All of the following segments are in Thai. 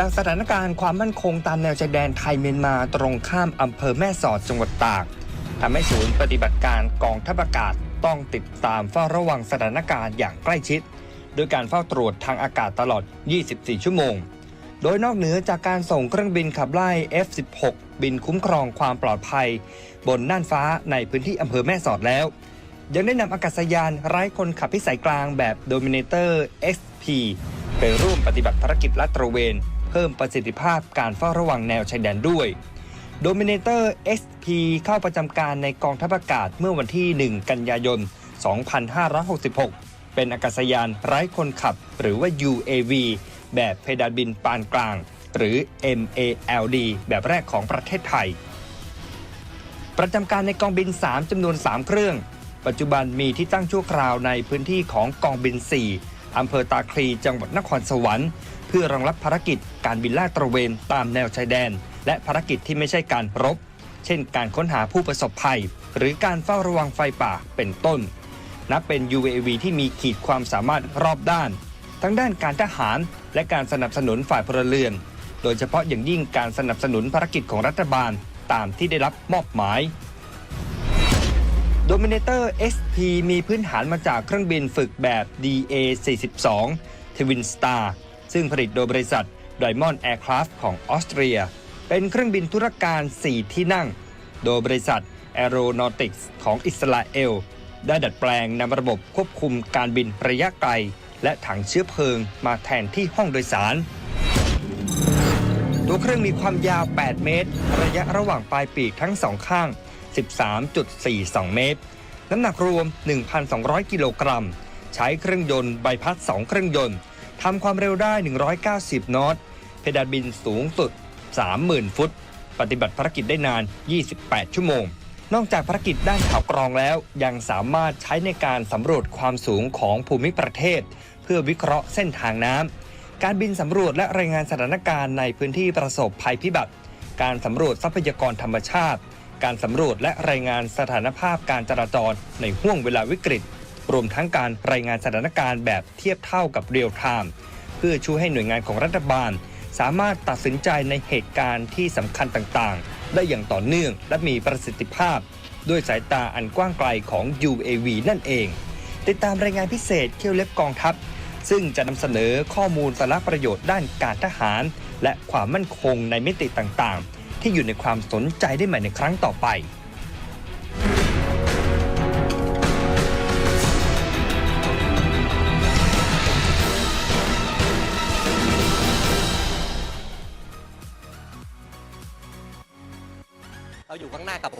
จากสถานการณ์ความมั่นคงตามแนวชายแดนไทยเมียนมาตรงข้ามอำเภอแม่สอดจังหวัดตากทำให้ศูนย์ปฏิบัติการกองทัพอากาศต้องติดตามเฝ้าระวังสถานการณ์อย่างใกล้ชิดโดยการเฝ้าตรวจทางอากาศตลอด 24 ชั่วโมง โดยนอกเหนือจากการส่งเครื่องบินขับไล่ F-16 บินคุ้มครองความปลอดภัย บนน่านฟ้าในพื้นที่อำเภอแม่สอดแล้ว ยังได้นำอากาศยานไร้คนขับพิสัยกลางแบบ Dominator XP ไปร่วมปฏิบัติภารกิจลาดตระเวน พิ่มประสิทธิภาพการเฝ้าระวังแนวชายแดนด้วย Dominator XP เข้าประจำการในกองทัพอากาศเมื่อวันที่ 1 กันยายน 2566 เป็นอากาศยานไร้คนขับ หรือว่า UAV แบบเพดานบินปานกลาง หรือ MALD แบบแรกของประเทศไทย ประจำการในกองบิน 3จำนวน 3 เครื่อง ปัจจุบันมีที่ตั้งชั่วคราวในพื้นที่ของกองบิน 4อำเภอตาคลีจังหวัดนครสวรรค์ เพื่อรองรับภารกิจการบินลาดตระเวนตามแนวชายแดน และภารกิจที่ไม่ใช่การรบ เช่น การค้นหาผู้ประสบภัย หรือการเฝ้าระวังไฟป่าเป็นต้น นับเป็น UAV ที่มีขีดความสามารถรอบด้าน ทั้งด้านการทหารและการสนับสนุนฝ่ายพลเรือน โดยเฉพาะอย่างยิ่งการสนับสนุนภารกิจของรัฐบาลตามที่ได้รับมอบหมาย Dominator SP มีพื้นฐานมาจากเครื่องบินฝึกแบบ DA42 Twin Star ซึ่งผลิตโดยบริษัท Diamond Aircraft ของออสเตรีย เป็นเครื่องบินธุรการ 4 ที่นั่ง โดยบริษัท Aeronautics ของอิสราเอล ได้ดัดแปลงนำระบบควบคุมการบินระยะไกล และถังเชื้อเพลิงมาแทนที่ห้องโดยสาร ตัวเครื่องมีความยาว 8 เมตร ระยะระหว่างปลายปีกทั้งสองข้าง 13.42 เมตร น้ำหนักรวม 1,200 กิโลกรัม ใช้เครื่องยนต์ใบพัด 2 เครื่องยนต์ ทำความเร็วได้ 190 นอต เพดานบินสูงสุด 30,000 ฟุต ปฏิบัติภารกิจได้นาน 28 ชั่วโมง นอกจากภารกิจด้านข่าวกรองแล้ว ยังสามารถใช้ในการสำรวจความสูงของภูมิประเทศ เพื่อวิเคราะห์เส้นทางน้ำ การบินสำรวจและรายงานสถานการณ์ในพื้นที่ประสบภัยพิบัติ การสำรวจทรัพยากรธรรมชาติ การสำรวจและรายงานสถานภาพการจราจรในห่วงเวลาวิกฤต รวมทั้งการรายงานสถานการณ์แบบเทียบเท่ากับเรียลไทม์เพื่อช่วยให้หน่วยงานของรัฐบาล สามารถตัดสินใจในเหตุการณ์ที่สำคัญต่างๆ ได้อย่างต่อเนื่องและมีประสิทธิภาพ ด้วยสายตาอันกว้างไกลของ UAV นั่นเอง ติดตามรายงานพิเศษเขี้ยวเล็บกองทัพซึ่งจะนำเสนอข้อมูลสาระประโยชน์ด้านการทหาร และความมั่นคงในมิติต่างๆ ที่อยู่ในความสนใจได้ใหม่ในครั้งต่อไป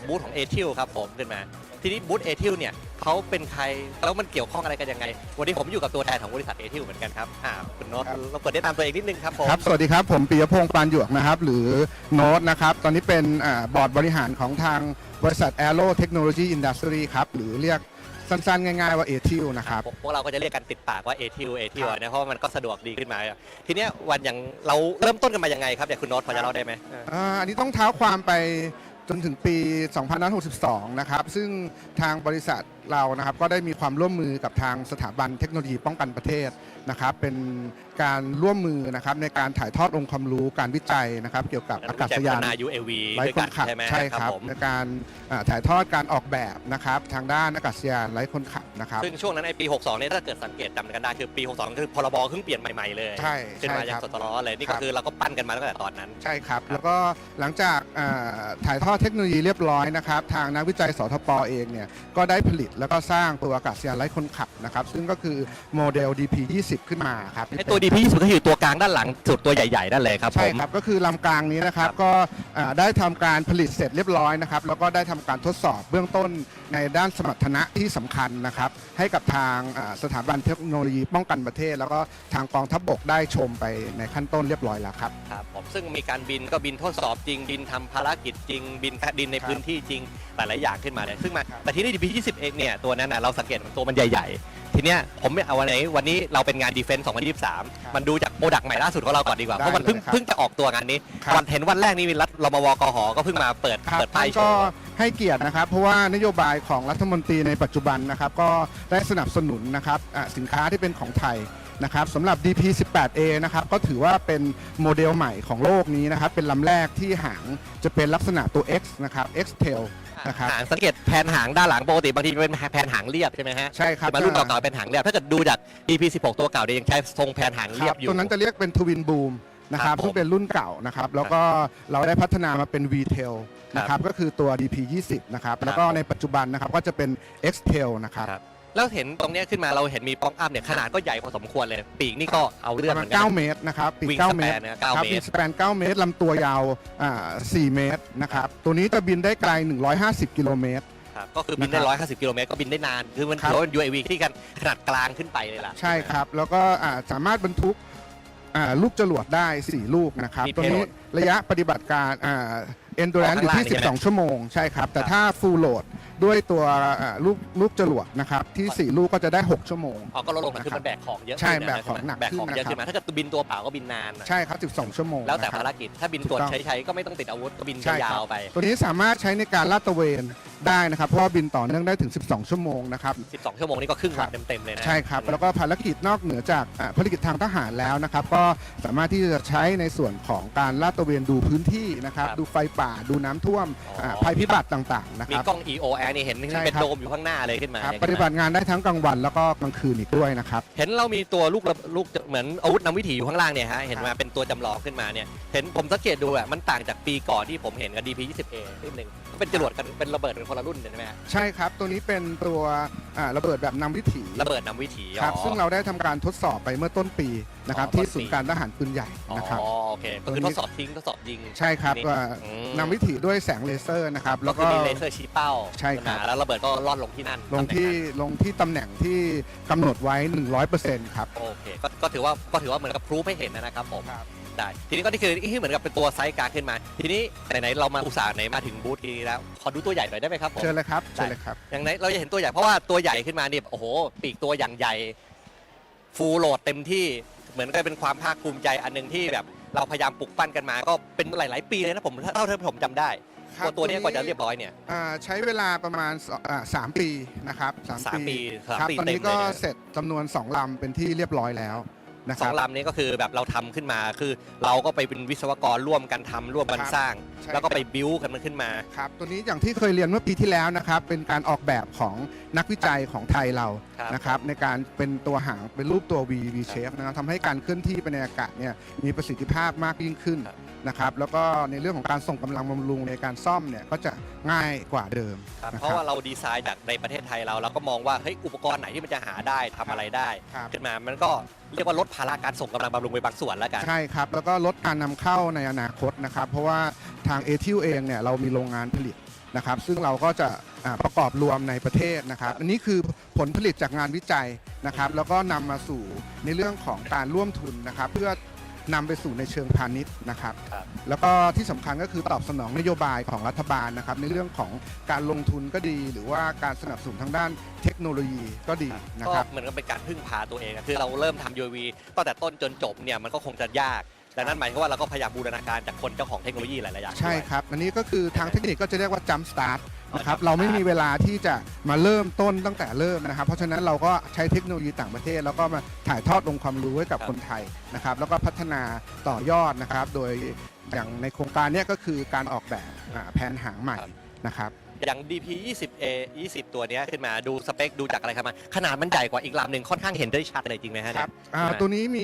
บบูธของเอทิลครับผมขึ้นมาทีนี้บูธเอทิลเนี่ยเขาเป็นใครแล้วมันเกี่ยวข้องอะไรกันยังไง วันนี้ผมอยู่กับตัวแทนของบริษัทเอทิลเหมือนกันครับอ่าคุณโน้ตครับเราเปิดได้ตามตัวเองนิดนึงครับผมครับ สวัสดีครับ ผมปิยพงศ์ปานหยวกนะครับ หรือโน้ตนะครับ ตอนนี้เป็นอ่าบอร์ดบริหารของทางบริษัท Aero Technology Industry ครับหรือเรียกสั้นๆ ง่ายๆว่า a t i l นะครับพวกเราก็จะเรียกกันติดปากว่าเอทิลเอทิลครับนะเพราะว่ามันก็สะดวกดีขึ้นมา ทีเนี้ยวันอย่างเราเริ่มต้นกันมายังไงครับเดี๋ยวคุณโน้ตพอจะเล่าได้ไหมอ่าอันนี้ต้องเท้าความไป จนถึงปี 2562 นะครับ ซึ่งทางบริษัทเรานะครับก็ได้มีความร่วมมือกับทางสถาบันเทคโนโลยีป้องกันประเทศ นะครับเป็นการร่วมมือนะครับในการถ่ายทอดองค์ความรู้การวิจัยนะครับ เกี่ยวกับอากาศยานวิจัพัฒนา UAV ไร้ด้วยคกันนขับใช่ไหมใช่ครับผมในการอ่าถ่ายทอดการออกแบบนะครับทางด้านอากาศยานไร้คนขับนะครับซึ่งช่วงนั้นในปี 62เนี่ยถ้าเกิดสังเกตจำกันได้คือปี 62คือพรบเพิ่งเปลี่ยนใหม่ๆเลยใช่ขึ้นมาใช่จากครับสตรเลยนี่ครัก็บคือเราก็ปั้นกันมาตั้งแต่ตอนนั้นใช่ครับ แล้วก็หลังจากอ่าถ่ายทอดเทคโนโลยีเรียบร้อยนะครับทางนักวิจัยสทปเองเนี่ยก็ได้ผลิตแล้วก็สร้างตัวอากาศยานไร้คนขับนะครับซึ่งก็คือโมเดล DP20 ขึ้นมาครับไอตัว DP ที่สุดก็คือตัวกลางด้านหลังสุดตัวใหญ่ๆนั่นเลยครับผใช่ม ครับก็คือลำกลางนี้นะครับครับก็อ่าได้ทำการผลิตเสร็จเรียบร้อยนะครับแล้วก็ได้ทำการทดสอบเบื้องต้นในด้านสมรรถนะที่สำคัญนะครับให้กับทางอ่าสถาบันเทคโนโลยีป้องกันประเทศ แล้วก็ทางกองทัพบกได้ชมไปในขั้นต้นเรียบร้อยแล้วครับ ครับผมซึ่งมีการบินก็บินทดสอบจริง บินทำภารกิจจริง บินดินในครับพื้นที่จริงหลายๆอย่างขึ้นมาเลยซึ่งมาครับ แต่ที่นี่ DP 20 เองเนี่ยตัวนั้นนะเราสังเกตมันตัวมันใหญ่ ๆ ทีเนี้ยผมไม่เอาวันไหนวันนี้เราเป็นงานดีเฟนส์2023 มันดูจากโปรดักต์ใหม่ล่าสุดของเราก่อนดีกว่าได้เพราะมันเพิ่งเลยครับเพิ่งจะออกตัวงานนี้ครับ วันเห็นวันแรกนี่มีรัฐรมวกหก็เพิ่งมาเปิดครับเปิดป้ายท่านโชก็ว์ ให้เกียรตินะครับ เพราะว่านโยบายของรัฐมนตรีในปัจจุบันนะครับ ก็ได้สนับสนุนนะครับอะสินค้าที่เป็นของไทย นะครับสำหรับ DP18A นะครับก็ถือว่าเป็นโมเดลใหม่ของโลกนี้นะครับ เป็นลำแรกที่หางจะเป็นลักษณะตัว X นะครับ X tail นะครับ หางสังเกตแผนหางด้านหลังปกติบางทีเป็นแผนหางเรียบใช่ไหมฮะใช่ครับ แต่มารุ่นเก่าๆเป็นหางเรียบถ้าเกิดดูจาก EP16 ตัวเก่าเนี่ยยังใช้ทรงแผนหางคเรียรับบอยู่ตัวนั้นจะเรียกเป็นทวินบูมนะคครัรับบผมซึ่งเป็นรุ่นเก่านะครับ แล้วก็เราได้พัฒนามาเป็น V tail นะครับก็คือตัว DP20 นะครับแล้วก็ในปัจจุบันนะครับก็จะเป็น X tail นะครับครับ แล้วเห็นตรงเนี้ยขึ้นมาเราเห็นมีป้องอัพเนี่ยขนาดก็ใหญ่พอสมควรเลย ปีกนี่ก็เอาปเรื่องระเหมามืณอนกัน 9เมตรนะครับปีก Wing 9เมตร span เนี่ยครั9บเมตรวิงสแปน9เมตรลำตัวยาวอ่า4เมตรนะครับตัวนี้จะบินได้ไกล 150 กิโลเมตร ครับก็คือบินได้นะครับ150 กิโลเมตรก็บินได้นาน คือมันครับ ถือว่าเป็น UAV ที่กันขนาดกลางขึ้นไปเลยล่ะ ใช่ครับ แล้วก็อ่าสามารถบรรทุกอ่าลูกจรวดได้ 4 ลูกนะครับมีตัวนี้ payload ระยะปฏิบัติการอ่า endurance อยู่ที่ ข้างล่างนี่ใช่ไหม 12 ชั่วโมงใช่ครับ แต่ครับถ้า full load ด้วยตัวอ่าลูกลูกจรวดนะครับที่4 ลูกก็จะได้ 6 ชั่วโมง อ๋อก็ลดลงมาคือมันแบกของเยอะใช่ขึ้นะแบกของหนักแบกของเยอะขึ้ขึ้นนนะ มาถ้าเกิดบินตัวเปล่าก็บินนานนะใช่ครับ 12 ชั่วโมงแล้วแต่นะครับ ภารกิจถ้าบินตรวจถูกต้อง ใช้ๆก็ไม่ต้องติดอาวุธก็บินใช่ครับยาวๆไป ตัวนี้สามารถใช้ในการลาดตระเวนได้นะครับเพราะว่าบินต่อเนื่องได้ถึง 12 ชั่วโมงนะครับ 12 ชั่วโมงนี่ก็ครึ่งครัวันบเต็มๆเลยนะ ใช่ครับ แล้วก็ภารกิจนอกเหนือจากอ่าภารกิจทางทหารแล้วนะครับ ก็สามารถที่จะใช้ในส่วนของการลาดตระเวนดูพื้นที่นะครับ ครับดูไฟป่าดูน้ำท่วมอ๋ออ่าภัยพิบัติต่างๆนะคมีรับ กล้อง EOR นี่เห็นใช่เป็นครับโดมอยู่ข้างหน้าเลยขึ้นมาครับเนี่ยปฏิบัติงานได้ทั้งกลางวันแล้วก็กลางคืนอีกด้วยนะครับ เห็นเรามีตัวลูกระลูกเหมือนอาวุธนำวิถีอยู่ข้างล่างเนี่ยฮะเห็นมาเป็นตัวจำลองขึ้นมาเนี่ยเห็นผมสังเกตดูอะมันต่างจากปีก่อนที่ผมเห็นกับ DP 20A นิดนึงก็เป็นจรวดกันเป็นระเบิดเป็นคนละรุ่นใช่ไหมฮะใช่ครับ ตัวนี้เป็นตัวอ่าระเบิดแบบนำวิถีระเบิดนำวิถีครับอ๋อ ซึ่งเราได้ทำการทดสอบไปเมื่อต้นปีนะครับอ๋อต้นปีที่ศูนย์การทหารปืนใหญ่อ๋อนะครับโอเคก็คือทดสอบทิ้งทดสอบยิงใช่ครับนี่ว่าอืมนำวิถีด้วยแสงเลเซอร์นะครับ แล้แล้ววก็ ก็มีเลเซอร์ชี้เป้าใช่ครับขึ้นมาแล้วระเบิดก็ล่อนลงที่นั่นลงที่ตำแหน่นั้นลงที่ตำแหน่งที่กำหนดไว้ 100%ครับ โอเคก็ก็ถือว่าก็ถือว่าเหมือนกับพรูฟให้เห็นนะครับผม ครับ ได้ ทีนี้ก็นี่คือที่เหมือนกับเป็นตัวไซส์กลางขึ้นมา ทีนี้ไหนๆเรามาอุตส่าห์ไหนมาถึงบูธทีนี้แล้วขอดูตัวใหญ่หน่อยได้ไหมครับผมเชิญเลยครับได้เชิญเลยครับ อย่างไหนเราจะเห็นตัวใหญ่เพราะว่าตัวใหญ่ขึ้นมาเนี่ยโอ้โห ปีกตัวอย่างใหญ่ฟูลโหลดเต็มที่เหมือนกับเป็นความภาคภูมิใจอันหนึ่งที่แบบ เราพยายามปลุกปั้นกันมา ก็เป็นหลาย ๆ ปีเลยนะผมเท่าที่ผมจำได้ครับตัวตัวเนี้ยตัวนี้กว่าจะเรียบร้อยเนี่ย อ่าใช้เวลาประมาณสอ่าสามปีนะครับสามสามปีสามครับปีตอนเต็มนี้เลก็ยนะ เสร็จจำนวน2ลำเป็นที่เรียบร้อยแล้ว นะคสอรับงลำนี้ก็คือแบบเราทำขึ้นมาคือ เราก็ไปเป็นวิศวกรร่วมกันทำร่วมกันครับ สร้าง ใช่แล้วก็ไปบิวกันมันขึ้นมา ครับตัวนี้อย่างที่เคยเรียนเมื่อปีที่แล้วนะครับ เป็นการออกแบบของนักวิจัยของไทยเราครับ นะครับ ในการเป็นตัวหางเป็นรูปตัว V V shape นะครับทำให้การเคลื่อนที่ไปในอากาศเนี่ยมีประสิทธิภาพมากยิ่งขึ้นครับนะครับแล้วก็ในเรื่องของการส่งกำลังบำรุงในการซ่อมเนี่ยก็จะง่ายกว่าเดิมครับนะเพราะว่าเราดีไซน์จากในประเทศไทยเราเราก็มองว่าเฮ้ยอุปกรณ์ไหนที่มันจะหาได้ทำอะไรได้ ครับ ขึ้นมามันก็เรียกว่าลดภาระการส่งกำลังบำรุงไปบางส่วนแล้วกัน ใช่ครับ แล้วก็ลดการนำเข้าในอนาคตนะครับ เพราะว่าทางเอทิวเองเนี่ยเรามีโรงงานผลิตนะครับ ซึ่งเราก็จะอ่าประกอบรวมในประเทศนะครับ อันนี้คือผลผลิตจากงานวิจัยนะครับ แล้วก็นำมาสู่ในเรื่องของการร่วมทุนนะครับ เพื่อ นำไปสู่ในเชิงพาณิชย์นะครับ ครับ แล้วก็ที่สำคัญก็คือตอบสนองนโยบายของรัฐบาลนะครับ ในเรื่องของการลงทุนก็ดี หรือว่าการสนับสนุนทางด้านเทคโนโลยีก็ดีนะก็ครับ เหมือนกับเป็นการพึ่งพาตัวเองอะคือเราเริ่มทำ UAV ตั้งแต่ต้นจนจบเนี่ยมันก็คงจะยาก ดังนั้นหมายความว่าเราก็พยายามบูรณาการจากคนเจ้าของเทคโนโลยีหลายๆอย่างใช่ด้วยครับ อันนี้ก็คือทางเทคนิคก็จะเรียกว่า jump start นะครับ jump เราไม่ start มีเวลาที่จะมาเริ่มต้นตั้งแต่เริ่มนะครับ เพราะฉะนั้นเราก็ใช้เทคโนโลยีต่างประเทศ แล้วก็มาถ่ายทอดองค์ความรู้ให้กับครับคนไทยนะครับ แล้วก็พัฒนาต่อยอดนะครับ โดยอย่างในโครงการเนี้ยก็คือการออกแบบอ่าแผนหางใหม่นะครับอย่าง DP 20A 20 ตัวเนี้ยขึ้นมาดูสเปค ดูจากอะไรครับมาขนาดมันใหญ่กว่าอีกลำหนึ่งค่อนข้างเห็นได้ชัดเลยจริงไหมฮะคเนี่รัยบอ่าใช่ไหมตัวนี้มี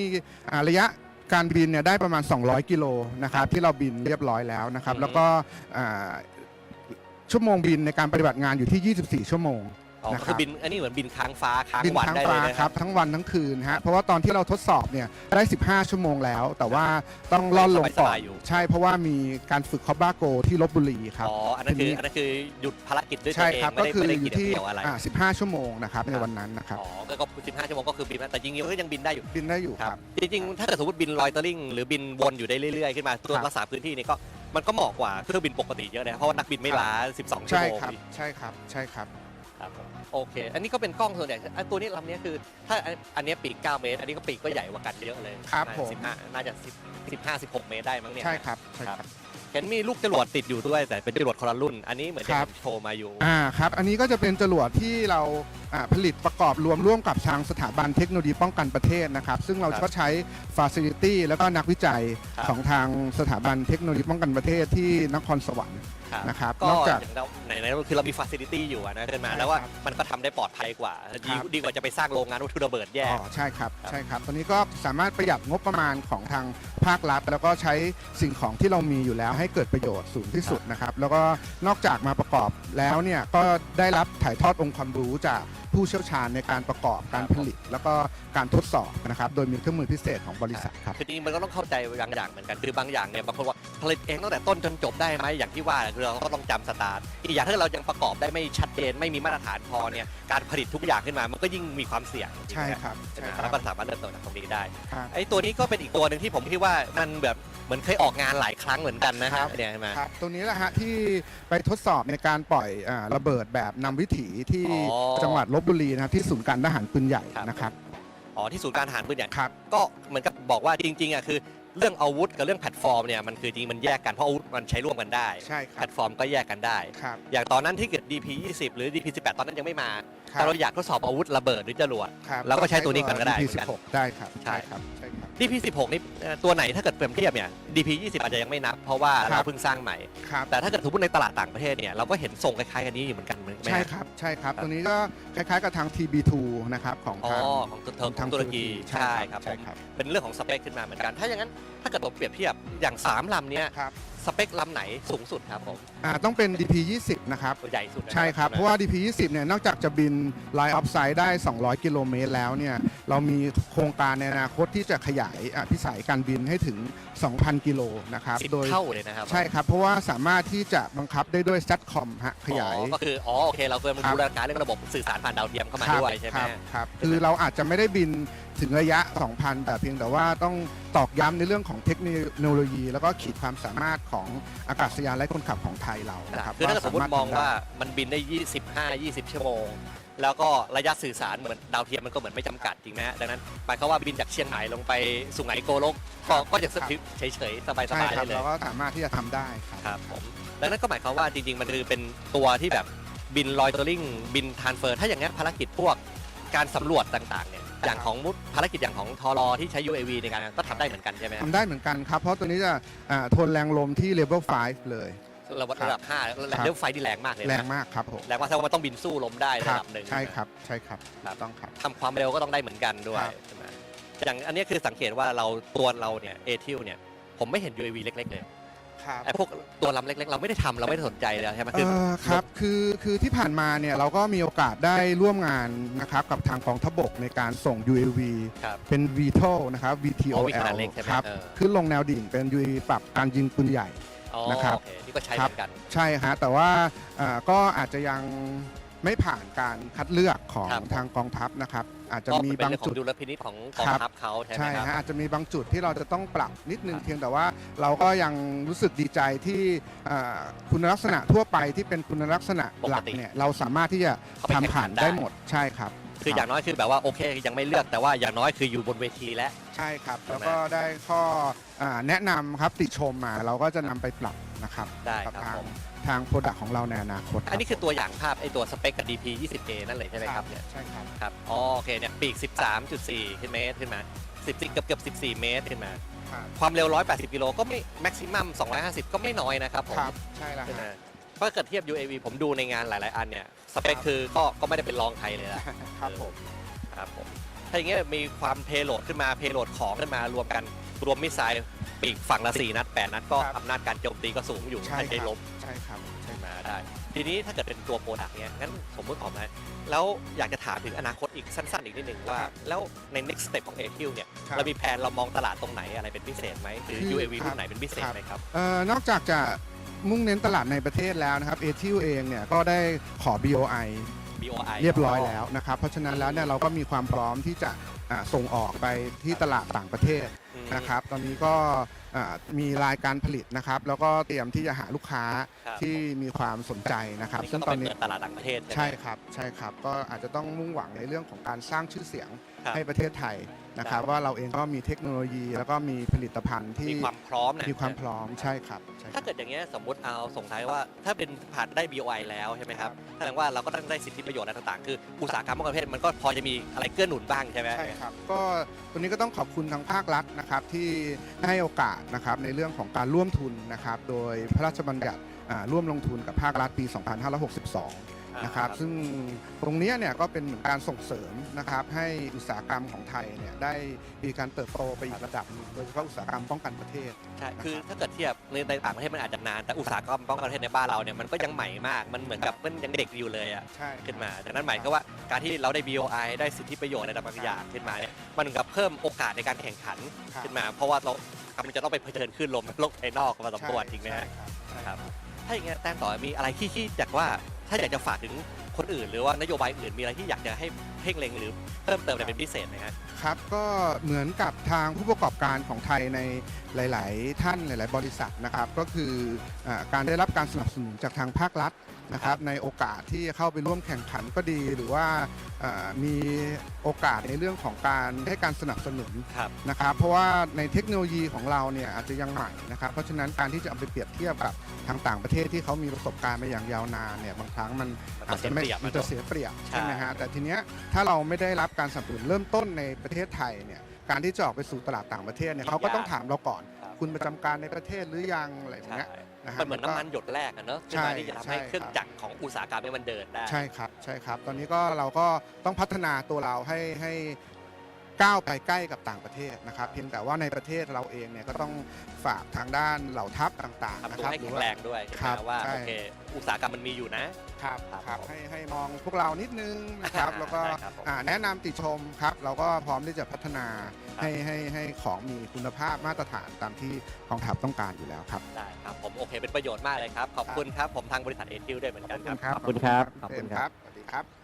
อ่าระยะการบินเนี่ยได้ประมาณ 200 กิโลนะครับที่เราบินเรียบร้อยแล้วนะครับอืมแล้วก็อ่า ชั่วโมงบินในการปฏิบัติงานอยู่ที่ 24 ชั่วโมง อ๋อนะคคืรัอบ บินอันนี้เหมือนบินค้างฟ้าค้างบินวันทั้งได้เลฟ้ายนะคครัรับ บทั้งวันทั้งคืนฮะเพราะว่าตอนที่เราทดสอบเนี่ยได้ 15 ชั่วโมงแล้ว แต่ว่าต้องล่อนลงก่อนสบายๆอยู่ ใช่เพราะว่ามีการฝึกคอบบ้าโกที่ลบบุรีครับ อ๋ออันนั้นคือทีนี้อันนั้นคือหยุดภารกิจด้วยตัใช่วเองครับไม่ก็ได้คือไม่ได้อยู่เกี่ยวที่เกี่ยวอะไรอ่า15 ชั่วโมงนะครับในวันนั้นนะครับอ๋อก็ก็15ชั่วโมงก็คือบินมาแต่จริงๆก็ยังบินได้อยู่บินได้อยู่ครับจริงๆ ถ้าเกิดสมมติบินลอยเตอร์ลิงหรือบินวนอยู่ได้เรื่อยๆ ขึ้นมาตัวครับ รักษาพื้นที่นี่ก็ มันก็เหมาะกว่าเครื่องบินปกติเยอะนะเพราะว่านักบินไม่ล้า 12 ชั่วใช่โมงครับใช่ครับใช่ครับ ครับผมโอเค อันนี้ก็เป็นกล้องส่วนใหญ่อันตัวนี้ลำนี้คือ ถ้าอันอันนี้ปีก 9 เมตร อันนี้ก็ปีกก็ใหญ่กว่ากันเยอะเลยครับน่าผม15น่าจะ10 15 16 เมตรได้มั้งเนี่ย ใช่ครับใช่ครับค เห็นมีลูกจรวดติดอยู่ด้วยแต่เป็นจรวดคนละรุ่น อันนี้เหมือนจะครับ โชว์มาอยู่ อ่าครับ อันนี้ก็จะเป็นจรวดที่เราอ่าผลิตประกอบรวมร่วมกับทางสถาบันเทคโนโลยีป้องกันประเทศนะครับ ซึ่งเราครับก็ใช้ฟ a ซิลิตี้แล้วก็นักวิจัยครับ ของทางสถาบันเทคโนโลยีป้องกันประเทศที่นครสวรรค์ครับ นะครับก็นอกจาก อย่างเราไหนๆคือเรามีฟ a ซิลิตี้อยู่อะนะขึ้นมาใช่แล้วว่าครับมันก็ทำได้ปลอดภัยกว่าดีครับ ดีกว่าจะไปสร้างโรงงานวัตถุระเบิดแยอ๋กอใช่ครับครับ ใช่ครับ ตอนนี้ก็สามารถประหยัดงบประมาณของทางภาครัฐ แล้วก็ใช้สิ่งของที่เรามีอยู่แล้วให้เกิดประโยชน์สูงที่สุดนะครับ แล้วก็นอกจากมาประกอบแล้วเนี่ยก็ได้รับถ่ายทอดองค์ความรู้จากผู้เชี่ยวชาญในการประกอบการผลิต แล้วก็การทดสอบนะครับ โดยมีเครื่องมือพิเศษของบริษัทครับ คือจริงๆมันก็ต้องเข้าใจบางอย่างเหมือนกันคือบางอย่างเนี่ยบางคนว่าผลิตเองตั้งแต่ต้นจนจบได้ไหมอย่างที่ว่าคือเราก็ต้องจำสตาร์ทอีกอย่างถ้าเรายังประกอบได้ไม่ชัดเจนไม่มีมาตรฐานพอเนี่ยการผลิตทุกอย่างขึ้นมามันก็ยิ่งมีความเสี่ยงใช่ครับใช่ใช่ไหมครัแล้บวก็สามารถเริ่มต้นจากตรงนี้ได้ครับ ไอ้ตัวนี้ก็เป็นอีกตัวหนึ่งที่ผมคิดว่ามันแบบเหมือนเคยออกงานหลายครั้งเหมือนกันนะฮะเนี่ยใช่ไหม ครับตัวนี้แหละฮะที่ไปทดสอบในการปล่อยอาระเบิดแบบนำวิถีที่อ๋อจังหวัดลบบุรีนะครับที่ศูนย์การทหารปืนใหญ่ครับ นะครับอ๋อที่ศูนย์การทหารปืนใหญ่ ครับ ก็เหมือนกับบอกว่าจริงๆอะคือ เรื่องอาวุธกับเรื่องแพลตฟอร์มเนี่ยมันคือจริงมันแยกกันเพราะอาวุธมันใช้ร่วมกันได้ใช่คแพรัลบ ตฟอร์มก็แยกกันได้ ครับ อย่างตอนนั้นที่เกิด DP 20 หรือ DP 18 ตอนนั้นยังไม่มา ครัแต่บเราอยากทดสอบอาวุธระเบิดหรือจรวด ครับเราก็ใช้ตัวนี้กันก็ได้ DP เหมือนกัน16 ได้ครับใช่ ครับ ใช่ครับ DP 16นี่เอ่อตัวไหนถ้าเกิดเปรียบเทียบเนี่ย DP 20 อาจจะยังไม่นับ เพราะว่าครัเราบเพิ่งสร้างใหม่ ครับแต่ถ้าเกิดสมมติในตลาดต่างประเทศเนี่ย เราก็เห็นทรงคล้ายๆกันนี้อยู่เหมือนกันไหมใช่ครับใช่ครับ ตัวนี้ก็คล้ายๆกับทาง TB2 นะครับของอ๋อทางของตุของของตุรกีใช่ครับผใช่มครับเป็นเรื่องของสเปคขึ้นมาเหมือนกัน ถ้าอย่างนั้นถ้าเกิดผมเปรียบเทียบอย่างสามลำเนี้ยครับ สเปคลำไหนสูงสุดครับผมอ่าต้องเป็น DP 20นะครับ ตัวใหญ่สุดนใช่ครับ เพราะว่า DP 20เนี่ย นอกจากจะบิน Line of Sight ได้ 200 กิโลเมตรแล้วเนี่ย เรามีโครงการในอนาคตที่จะขยายอะพิสัยการบินให้ถึง 2,000 กิโลนะครับ สิบโดย เท่าเลยนะครับใช่ครับ เพราะว่าสามารถที่จะบังคับได้ด้วย SATCOM ฮะ ขยาย อ๋อก็คืออ๋อโอเคเราเคยมาครับ บูรณาการเรื่องระบบสื่อสารผ่านดาวเทียมเข้ามาครับด้วยใช่ไหม ครับครับ คือเราอาจจะไม่ได้บิน ถึงระยะ 2,000 แต่เพียงแต่ว่าต้องตอกย้ำในเรื่องของเทคโนโลยี แล้วก็ขีดความสามารถของอากาศยานไร้คนขับของไทยเรานะครับคือถ้าเกิดสมมติมองว่าสรถทำได้มันบินได้ 25 20 ชั่วโมง แล้วก็ระยะสื่อสารเหมือนดาวเทียมมันก็เหมือนไม่จำกัดจริงไหมฮะดังนั้นหมายความว่าบินจากเชียงใหม่ลงไปสุไหงโกลกก็ก็จะเฉยเฉยๆสบายใช่ๆครัได้บเลยเราก็สามารถที่จะทำได้ครับครับผมดังนั้นก็หมายความว่าจริง ๆ มันคือเป็นตัวที่แบบบินลอยตัวลิงบินทรานเฟอร์ ถ้าอย่างนี้นภารกิจพวกการสำรวจต่างๆเนี่ย อย่างของมุดภารกิจอย่างของทอรอที่ใช้ UAV ในการก็ทำได้เหมือนกันใช่ไหมครับทำได้เหมือนกันครับ เพราะตัวนี้จะอ่าทนแรงลมที่ level 5เลย ระดับระดับ5แล้วครับ เรื่องไฟที่แรงมากเลยนะแรงมากครับผมแรงว่าแสดงว่ามันต้องบินสู้ลมได้คระรับดับหนึ่ง ใช่ครับใช่ครับครับ ต้องครับ ทำความเร็วก็ต้องได้เหมือนกันด้วยครับ ใช่ไหมอย่างอันนี้คือสังเกตว่าเราตัวเราเนี่ยเอทิวเนี่ยผมไม่เห็น UAV เล็กๆเลย ครับ ไอ้พวกตัวลำเล็กๆ เราไม่ได้ทำเราไม่ได้สนใจเลยใช่ไหมเออครับ คือ คือที่ผ่านมาเนี่ยเราก็มีโอกาสได้ร่วมงานนะครับกับทางกองทัพบกในการส่ง UAV ครับเป็น VTOL นะครับ อ๋อ VTOL มีขนาดเล็กใช่ไหมครับเออ ขึ้นลงแนวดิ่งเป็น UAV ปรับการยิงปืนใหญ่ อ๋อนะครับ โอเคนี่ก็ใช้เหมือนกัน ใช่ฮะแต่ว่าเอ่อก็อาจจะยัง ไม่ผ่านการคัดเลือกของครับ ทางกองทัพนะครับ อาจจะก็มีเป็นบางเรื่องขอจุงดดุลพินิจของกองครับทัพเขาใช่ไหมใช่ครับ ฮะอาจจะมีบางจุดที่เราจะต้องปรับนิดนึงครับเพียงแต่ว่าเราก็ยังรู้สึกดีใจที่เอ่อคุณลักษณะทั่วไปที่เป็นคุณลักษณะหลักเนี่ยเราสามารถที่จะเข้าไปแข่งทำผ่าขันนได้ ได้หมดใช่ครับคืออย่างน้อยคือแบบว่าโอเค ยังไม่เลือกแต่ว่าอย่างน้อยคืออยู่บนเวทีแล้ว ใช่ครับใช่ไหมแล้วก็ได้ข้ออ่าแนะนำครับติชมมาเราก็จะนำไปปรับ นะครับได้กับครับทางผม ทางโปรดักของเราในอนาคตอันนี้คือตัวอย่างภาพไอ้ตัวสเปคกับ DP 20A นั่นเลยใช่ไหมครับเนี่ยใช่ครับครับอ๋อโอเคเนี่ยปีก 13.4ขึ้นเมตรขึ้นมา10เกือบเกือบ14 เมตรขึ้นมา ครับความเร็ว 180 กิโลก็ไม่แม็กซิมัม250 ก็ไม่น้อยนะครับผมครับใช่แล้วใช่ไหมฮะ เพราะเกิดเทียบ UAV ผมดูในงานหลาย ๆ อันเนี่ยสเปคคือก็ก็ไม่ได้เป็นรองใครเลยละครับผม ครับผมถ้าอย่างเงี้ยมีความเพโลดขึ้นมาเพโลดของขึ้นมารวมกัน รวมมิสไซล์ปีกฝั่งละ4นัด8นัดก็ครับ อำนาจการโจมตีก็สูงอยู่ใช่ให้ได้ครับลบใช่ครับใช่ขึ้นมาได้ ทีนี้ถ้าเกิดเป็นตัวโปรดักต์เนี้ยงั้นผมพูดต่อมาแล้วอยากจะถามถึงอนาคตอีกสั้นๆ อีกนิดหนึ่งว่าแล้วใน next step ของ AQ เนี่ยครับ เรามีแผนเรามองตลาดตรงไหนอะไรเป็นพิเศษไหมหรือคือ UAV ครับรุ่นไหนเป็นพิเศษไหมครับ เอ่อนอกจากจะมุ่งเน้นตลาดในประเทศแล้วนะครับเอทิวเองเนี่ยก็ได้ขอ BOI BOI เรียบร้อยแล้วนะครับ เพราะฉะนั้นแล้วเนี่ยเราก็มีความพร้อมที่จะ อ่าส่งออกไปที่ตลาดต่างประเทศอืมนะครับ ตอนนี้ก็อ่ามีรายการผลิตนะครับ แล้วก็เตรียมที่จะหาลูกค้าครับ ที่มีความสนใจนะครับนี่ซึ่งก็ตต้ออนงไปนี้เปิดตลาดต่างประเทศใช่ไหม ใช่ครับ ใช่ครับ ก็อาจจะต้องมุ่งหวังในเรื่องของการสร้างชื่อเสียงครับ ให้ประเทศไทย นะครับว่าเราเองก็มีเทคโนโลยี แล้วก็มีผลิตภัณฑ์ที่มีความพร้อมนะมีความพร้อมใช่ครับใช่คถ้ารับ เกิดอย่างเงี้ยสมมติเอาส่งท้ายว่า ถ้าเป็นผ่านได้ BOI แล้วใช่ไหมครับแสดงว่าเราก็ต้องได้สิทธิประโยชน์อะไรต่างๆ คืออุตสาหกรรมบางประเภทมันก็พอจะมีอะไรเกื้อหนุนบ้างใช่ไหม ใช่ครับ ก็ตัวนี้ก็ต้องขอบคุณทางภาครัฐนะครับที่ให้โอกาสนะครับในเรื่องของการร่วมทุนนะครับโดยพระราชบัญญัติอ่าร่วมลงทุนกับภาครัฐปี 2562 นะครับ ซึ่งตรงเนี้ยเนี่ยก็เป็นเหมือนการส่งเสริมนะครับให้อุตสาหกรรมของไทยเนี่ยได้มีการเติบโตไปอีกระดับหนึ่งโดยเฉพาะอุตสาหกรรมป้องกันประเทศ ใช่ คือถ้าเกิดเทียบในในต่างประเทศมันอาจจะนาน แต่อุตสาหกรรมป้องกันประเทศในบ้านเราเนี่ยมันก็ยังใหม่มาก มันเหมือนกับมันยังเด็กอยู่เลยอะใช่ ขึ้นมา ดังนั้นหมายก็ว่าการที่เราได้ BOI ได้สิทธิประโยชน์ในระดับอย่างขึ้นมาเนี่ย มันเหมือนกับเพิ่มโอกาสในการแข่งขันครับขึ้นมา เพราะว่าเรากำลังจะต้องไปเผชิญขึ้นลมโลกภายนอกมาสมควรจริงไหมฮะใช่คครัรับบถ้าอย่างเงี้ยแต้มต่อมีอะไรที่ที่อยากว่า ถ้าอยากจะฝากถึงคนอื่น หรือว่านโยบายอื่นมีอะไรที่อยากจะให้เพ่งเล็งหรือเพิ่มเติมอะไรเป็นพิเศษไหมฮะ ครับก็เหมือนกับทางผู้ประกอบการของไทยในหลาย ๆ ท่านหลาย ๆ บริษัทนะครับ ก็คืออาการได้รับการสนับสนุนจากทางภาครัฐนะครับในโอกาสที่จะเข้าไปร่วมแข่งขันก็ดี หรือว่าอ่ามีโอกาสในเรื่องของการให้การสนับสนุนครับนะครับเพราะว่าในเทคโนโลยีของเราเนี่ยอาจจะยังใหม่นะครับ เพราะฉะนั้นการที่จะเอาไปเปรียบเทียบกับทางต่างประเทศที่เขามีประสบการณ์มาอย่างยาวนานเนี่ยบางครั้งมันมันอาก็จเสีจะยไม่เปรียบมันจะเสียเปรียบใช่ใช่ไหมฮะแต่ทีเนี้ยถ้าเราไม่ได้รับการสนับสนุนเริ่มต้นในประเทศไทยเนี่ยการที่จะออกไปสู่ตลาดต่างประเทศเนี่ยเขาก็ต้องถามเราก่อนครับคุณประจำการในประเทศหรือยังอะไรอย่างใช่เงี้ยนะฮะมันเหมือนน้ำมันหยดแรกอะเนอะขึ้นมาที่จะทำให้ใช่เครื่องจักรของอุตสาหกรรมเนี่ยมันเดินได้ ใช่ครับใช่ครับ ตอนนี้ก็เราก็ต้องพัฒนาตัวเราให้ให้ ก้าวไปใกล้กับต่างประเทศนะครับ เพียงแต่ว่าในประเทศเราเองเนี่ยก็ต้องฝากทางด้านเหล่าทัพต่างๆทำนะตัวครับให้หรืแข็องว่าแรงด้วยใช่ไหมครับว่าใช่ โอเคอุตสาหกรรมมันมีอยู่นะ ครับครับครับผมให้ให้มองพวกเรานิดนึงนะครับ แล้วก็ได้ครับผมอ่าแนะนำติชมครับ เราก็พร้อมที่จะพัฒนาครับ ให้ให้ให้ของมีคุณภาพมาตรฐานตามที่กองทัพต้องการอยู่แล้วครับ ได้ครับผมโอเคเป็นประโยชน์มากเลยครับ ขอบคุณครับผมทางบริษัทเอทิวด้วยเหมือนกันครับ ขอบคุณขอบคุณครับ ขอบคุณครับ สวัสดีครับ